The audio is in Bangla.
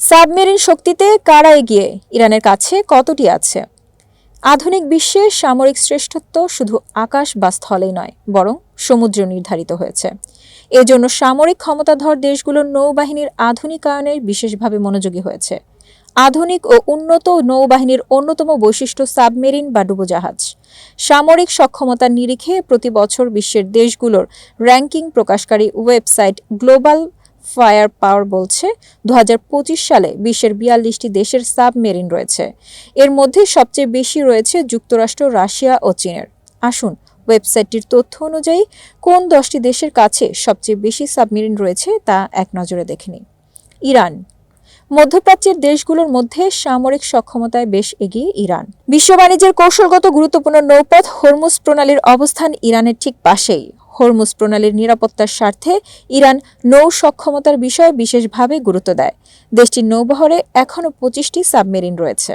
সাবমেরিন শক্তিতে কারা এগিয়ে? ইরানের কাছে কতটি আছে? আধুনিক বিশ্বে সামরিক শ্রেষ্ঠত্ব শুধু আকাশ বা স্থলেই নয়, বরং সমুদ্র নির্ধারিত হয়েছে। এজন্য সামরিক ক্ষমতাধর দেশগুলোর নৌবাহিনীর আধুনিকায়নে বিশেষভাবে মনোযোগী হয়েছে। আধুনিক ও উন্নত নৌবাহিনীর অন্যতম বৈশিষ্ট্য সাবমেরিন বা ডুবোজাহাজ। সামরিক সক্ষমতার নিরিখে প্রতি বছর বিশ্বের দেশগুলোর র্যাঙ্কিং প্রকাশকারী ওয়েবসাইট গ্লোবাল ফায়ার পাওয়ার বলছে দু হাজার পঁচিশ সালে বিশ্বের বিয়াল্লিশটি দেশের সাবমেরিন রয়েছে। এর মধ্যে সবচেয়ে বেশি রয়েছে যুক্তরাষ্ট্র, রাশিয়া ও চীনের। আসুন, ওয়েবসাইটটির তথ্য অনুযায়ী, কোন দশটি দেশের কাছে সবচেয়ে বেশি সাবমেরিন রয়েছে তা এক নজরে দেখে নিই। ইরান। মধ্যপ্রাচ্যের দেশগুলোর মধ্যে সামরিক সক্ষমতায় বেশ এগিয়ে ইরান। বিশ্ব বাণিজ্যের কৌশলগত গুরুত্বপূর্ণ নৌপথ, হরমুজ প্রণালীর অবস্থান ইরানের ঠিক পাশেই। হরমুজ প্রণালীর নিরাপত্তার স্বার্থে ইরান নৌ সক্ষমতার বিষয়ে বিশেষভাবে গুরুত্ব দেয়। দেশটির নৌবহরে এখনও পঁচিশটি সাবমেরিন রয়েছে।